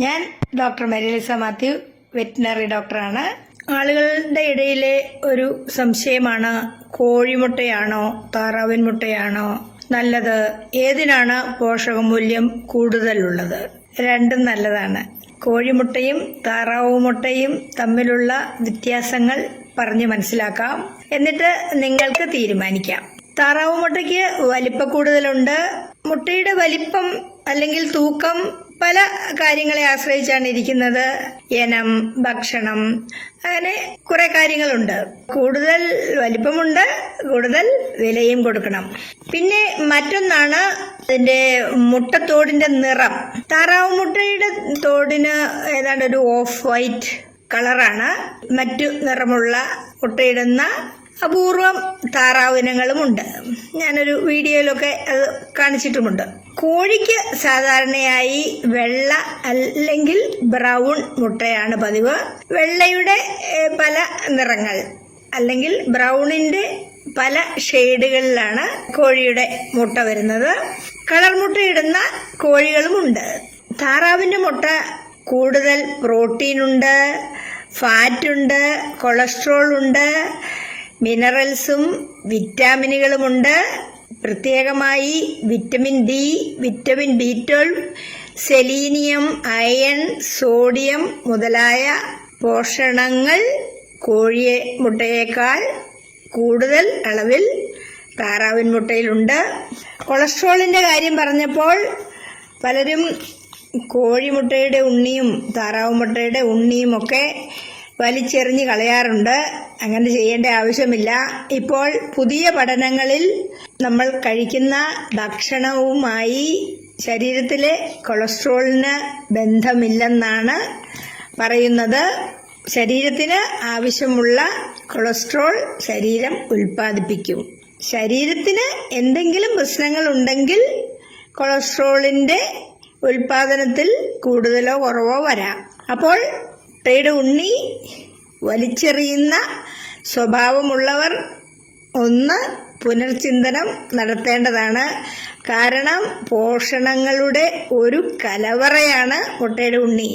ഞാൻ doctor മെരിലിസ Mathew veterinary ഡോക്ടറാണ്. ആളുകളുടെ ഇടയിലെ ഒരു സംശയമാണ് കോഴിമുട്ടയാണോ താറാവിൻ മുട്ടയാണോ നല്ലത്? ഏതിനാണ് പോഷകമൂല്യം കൂടുതലുള്ളത്? രണ്ടും നല്ലതാണ്. കോഴിമുട്ടയും താറാവ് മുട്ടയും തമ്മിലുള്ള വ്യത്യാസങ്ങൾ പറഞ്ഞ് മനസ്സിലാക്കാം. എന്നിട്ട് നിങ്ങൾക്ക് തീരുമാനിക്കാം. താറാവ് മുട്ടയ്ക്ക് വലിപ്പ കൂടുതലുണ്ട്. മുട്ടയുടെ വലിപ്പം അല്ലെങ്കിൽ തൂക്കം പല കാര്യങ്ങളെ ആശ്രയിച്ചാണ് ഇരിക്കുന്നത്. ഇനം ഭക്ഷണം അങ്ങനെ കുറെ കാര്യങ്ങളുണ്ട്. കൂടുതൽ വലിപ്പമുണ്ട് കൂടുതൽ വിലയും കൊടുക്കണം. പിന്നെ മറ്റൊന്നാണ് അതിന്റെ മുട്ടത്തോടിന്റെ നിറം. താറാവ് മുട്ടയുടെ തോടിന് ഏതാണ്ട് ഒരു ഓഫ് വൈറ്റ് കളറാണ്. മറ്റു നിറമുള്ള മുട്ടയിടുന്ന അപൂർവം താറാവിനങ്ങളുമുണ്ട് ഞാനൊരു വീഡിയോയിലൊക്കെ അത് കാണിച്ചിട്ടുമുണ്ട്. കോഴിക്ക് സാധാരണയായി വെള്ള അല്ലെങ്കിൽ ബ്രൗൺ മുട്ടയാണ് പതിവ്. വെള്ളയുടെ പല നിറങ്ങൾ അല്ലെങ്കിൽ ബ്രൗണിന്റെ പല ഷെയ്ഡുകളിലാണ് കോഴിയുടെ മുട്ട വരുന്നത്. കളർ മുട്ട മുട്ടയിടുന്ന കോഴികളുമുണ്ട് താറാവിന്റെ മുട്ട കൂടുതൽ പ്രോട്ടീൻ ഉണ്ട് ഫാറ്റ് ഫാറ്റുണ്ട് കൊളസ്ട്രോൾ ഉണ്ട് മിനറൽസും വിറ്റാമിനുകളുമുണ്ട് പ്രത്യേകമായി vitamin D vitamin B twelve selenium iron sodium മുതലായ പോഷണങ്ങൾ കോഴിയെ മുട്ടയേക്കാൾ കൂടുതൽ അളവിൽ താറാവിൻ മുട്ടയിലുണ്ട്. കൊളസ്ട്രോളിന്റെ കാര്യം പറഞ്ഞപ്പോൾ പലരും കോഴിമുട്ടയുടെ ഉണ്ണിയും താറാവ് മുട്ടയുടെ ഉണ്ണിയും ഒക്കെ വലിച്ചെറിഞ്ഞ് കളയാറുണ്ട്. അങ്ങനെ ചെയ്യേണ്ട ആവശ്യമില്ല. ഇപ്പോൾ പുതിയ പഠനങ്ങളിൽ നമ്മൾ കഴിക്കുന്ന ഭക്ഷണവുമായി ശരീരത്തിലെ കൊളസ്ട്രോളിന് ബന്ധമില്ലെന്നാണ് പറയുന്നത്. ശരീരത്തിന് ആവശ്യമുള്ള കൊളസ്ട്രോൾ ശരീരം ഉൽപ്പാദിപ്പിക്കും. ശരീരത്തിന് എന്തെങ്കിലും പ്രശ്നങ്ങൾ ഉണ്ടെങ്കിൽ കൊളസ്ട്രോളിന്റെ ഉൽപാദനത്തിൽ കൂടുതലോ കുറവോ വരാം. അപ്പോൾ മുട്ടയുടെ ഉണ്ണി വലിച്ചെറിയുന്ന സ്വഭാവമുള്ളവർ ഒന്ന് പുനർചിന്തനം നടത്തേണ്ടതാണ്. കാരണം പോഷണങ്ങളുടെ ഒരു കലവറയാണ് മുട്ടയുടെ ഉണ്ണി.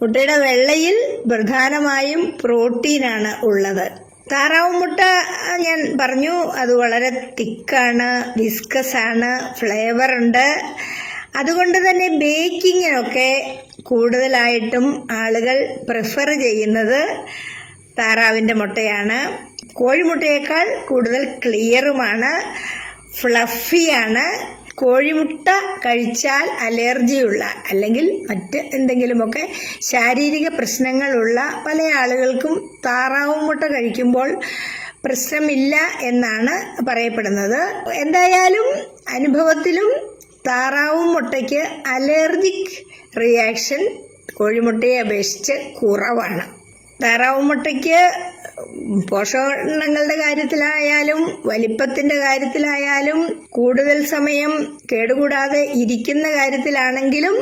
മുട്ടയുടെ വെള്ളയിൽ പ്രധാനമായും പ്രോട്ടീനാണ് ഉള്ളത്. താറാവ് മുട്ട ഞാൻ പറഞ്ഞു അത് വളരെ തിക്കാണ് വിസ്കസാണ് ഉണ്ട് അതുകൊണ്ട് തന്നെ ബേക്കിങ്ങിനൊക്കെ കൂടുതലായിട്ടും ആളുകൾ പ്രിഫർ ചെയ്യുന്നത് താറാവിന്റെ മുട്ടയാണ്. കോഴിമുട്ടയേക്കാൾ കൂടുതൽ ക്ലിയറുമാണ് ഫ്ലഫിയാണ്. കോഴിമുട്ട കഴിച്ചാൽ അലർജിയുള്ള അല്ലെങ്കിൽ മറ്റ് എന്തെങ്കിലുമൊക്കെ ശാരീരിക പ്രശ്നങ്ങളുള്ള പല ആളുകൾക്കും താറാവ് മുട്ട കഴിക്കുമ്പോൾ പ്രശ്നമില്ല എന്നാണ് പറയപ്പെടുന്നത്. എന്തായാലും അനുഭവത്തിലും താറാവ് മുട്ടയ്ക്ക് അലർജിക് റിയാക്ഷൻ കോഴിമുട്ടയെ അപേക്ഷിച്ച് കുറവാണ്. താറാവ് മുട്ടയ്ക്ക് പോഷകങ്ങളുടെ കാര്യത്തിലായാലും വലിപ്പത്തിന്റെ കാര്യത്തിലായാലും കൂടുതൽ സമയം കേടുകൂടാതെ ഇരിക്കുന്ന കാര്യത്തിലാണെങ്കിലും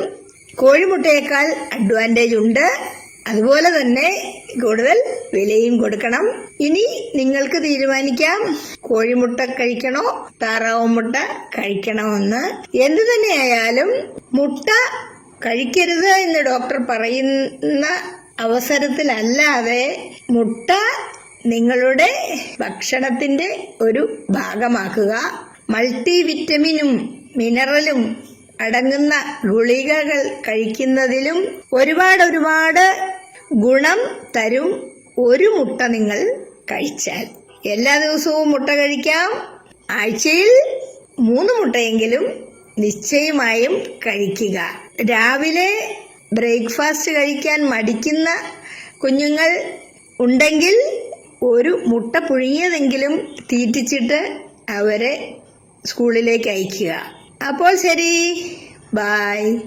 കോഴിമുട്ടയേക്കാൾ അഡ്വാന്റേജ് ഉണ്ട്. അതുപോലെ തന്നെ കൂടുതൽ വിലയും കൊടുക്കണം. ഇനി നിങ്ങൾക്ക് തീരുമാനിക്കാം. കോഴിമുട്ട കഴിക്കണോ? താറാവ് മുട്ട കഴിക്കണോ എന്ന് എന്തു തന്നെയായാലും മുട്ട കഴിക്കരുത് എന്ന് ഡോക്ടർ പറയുന്ന അവസരത്തിലല്ലാതെ മുട്ട നിങ്ങളുടെ ഭക്ഷണത്തിന്റെ ഒരു ഭാഗമാക്കുക. മൾട്ടി വിറ്റമിനും മിനറലും അടങ്ങുന്ന ഗുളികകൾ കഴിക്കുന്നതിലും ഒരുപാട് ഒരുപാട് ഗുണം തരും ഒരു മുട്ട നിങ്ങൾ കഴിച്ചാൽ. എല്ലാ ദിവസവും മുട്ട കഴിക്കാം. ആഴ്ചയിൽ മൂന്ന് മുട്ടയെങ്കിലും നിശ്ചയമായും കഴിക്കുക. രാവിലെ ബ്രേക്ക്ഫാസ്റ്റ് കഴിക്കാൻ മടിക്കുന്ന കുഞ്ഞുങ്ങൾ ഉണ്ടെങ്കിൽ ഒരു മുട്ട പുഴുങ്ങിയതെങ്കിലും തീറ്റിച്ചിട്ട് അവരെ സ്കൂളിലേക്ക് അയക്കുക. അപ്പോൾ ശരി. ബായ്